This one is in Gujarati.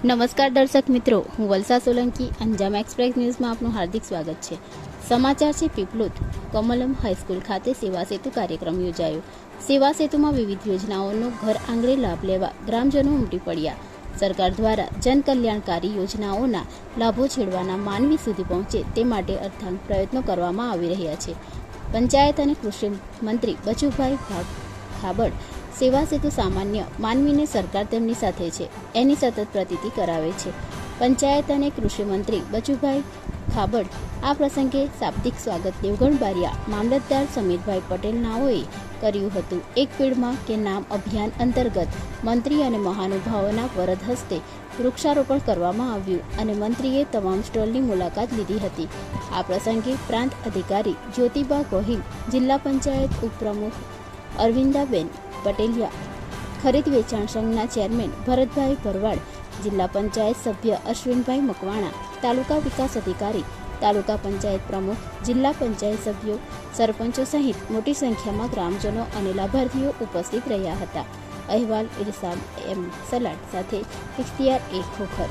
નમસ્કાર દર્શક મિત્રો, હું વલસા સોલંકી, અંજામ એક્સપ્રેસ ન્યૂઝમાં આપનું હાર્દિક સ્વાગત છે. સમાચાર છે પીપલોદ કમલમ હાઈસ્કૂલ ખાતે સેવા સેતુ કાર્યક્રમ યોજાયો. સેવા સેતુમાં વિવિધ યોજનાઓનો ઘર આંગણે લાભ લેવા ગ્રામજનો ઉમટી પડ્યા. સરકાર દ્વારા જનકલ્યાણકારી યોજનાઓના લાભો છેડવાના માનવી સુધી પહોંચે તે માટે અર્થાંગ પ્રયત્નો કરવામાં આવી રહ્યા છે. પંચાયત અને કૃષિ મંત્રી બચુભાઈ ખાબડ સેવા સેતુ સામાન્ય, માનવીને સરકાર તેમની સાથે છે. એની સતત પ્રતીતિ કરાવે છે. પંચાયત અને કૃષિ મંત્રી બચુભાઈ ખાબડ, આ પ્રસંગે શાબ્દિક સ્વાગત દેવગણ બારિયા, મામલતદાર સમીરભાઈ પટેલ નાઓએ કર્યું હતું. એક પેડમાં કે નામ અભિયાન અંતર્ગત મંત્રી અને મહાનુભાવોના વરદ હસ્તે વૃક્ષારોપણ કરવામાં આવ્યું અને મંત્રીએ તમામ સ્ટોલની મુલાકાત લીધી હતી. આ પ્રસંગે પ્રાંત અધિકારી જ્યોતિબા ગોહિલ, જિલ્લા પંચાયત ઉપપ્રમુખ અરવિંદાબેન પટેલિયા ખરીદ વેચાણ સંઘના ચેરમેન ભરતભાઈ ભરવાડ, જિલ્લા પંચાયત સભ્ય અશ્વિનભાઈ મકવાણા, તાલુકા વિકાસ અધિકારી, તાલુકા પંચાયત પ્રમુખ, જિલ્લા પંચાયત સભ્યો, સરપંચો સહિત મોટી સંખ્યામાં ગ્રામજનો અને લાભાર્થીઓ ઉપસ્થિત રહ્યા હતા. અહેવાલ ઇરસામ એમ સલાડ સાથે ઇખ્તિયાર એ ખોખર.